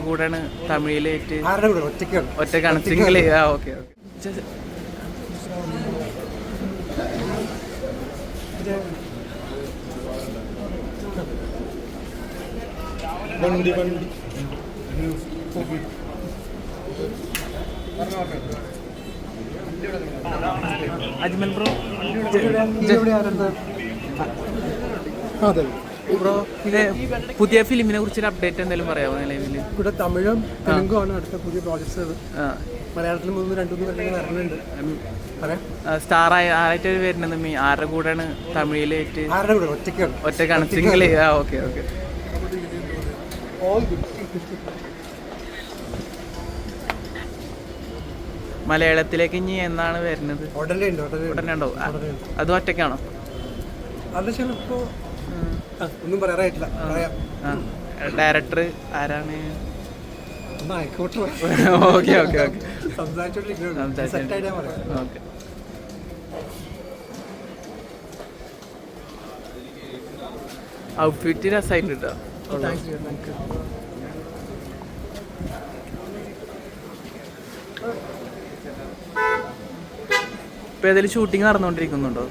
കൂടെയാണ് തമിഴിലേറ്റ് ഒറ്റക്കാണ് സിംഗിൾ ആ ഓക്കെ ഓക്കെ. വണ്ടി വണ്ടി. അജ്മൽ ബ്രോ? അതെ. ബ്രോ ഇത് പുതിയ ഫിലിമിനെ കുറിച്ചൊരു അപ്ഡേറ്റ് എന്തെങ്കിലും പറയാമോ നിലവിൽ ഇവിടെ തമിഴും തെലുങ്കും ആണ് അടുത്ത പുതിയ പ്രോജക്ട്സ് മലയാളത്തിൽ മൂന്ന് രണ്ടു മൂന്ന് വരുന്നുണ്ട് സ്റ്റാർ ആയി ആരായിട്ട് വരുന്നത്? മീ ആരുടെ കൂടെയാണ് തമിഴിലേറ്റ് ആരുടെ കൂടെ? ഒറ്റയ്ക്കാണ്. ഒറ്റക്കാണ് സിംഗിൾ ആ ഓക്കെ ഓക്കെ. മലയാളത്തിലേക്ക് ഇനി എന്നാണ് വരുന്നത്? ഉടനെ ഉണ്ട് അതും ഒറ്റക്കാണോ അത് ചിലപ്പോ ഒന്നും പറയാറായിട്ടില്ല പറയാം. ഡയറക്ടർ ആരാണ്? Okay okay okay. Okay. Outfit രസമായിട്ട് കേട്ടോ ഇപ്പൊ ഏതെങ്കിലും ഷൂട്ടിംഗ് നടന്നുകൊണ്ടിരിക്കുന്നുണ്ടോ?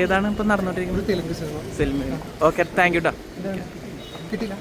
ഏതാണ് ഇപ്പൊ നടന്നുകൊണ്ടിരിക്കുന്നത്? തെലുങ്ക് സിനിമ. സിനിമ. ഓക്കെ താങ്ക് യു ഡാ കിട്ടില്ല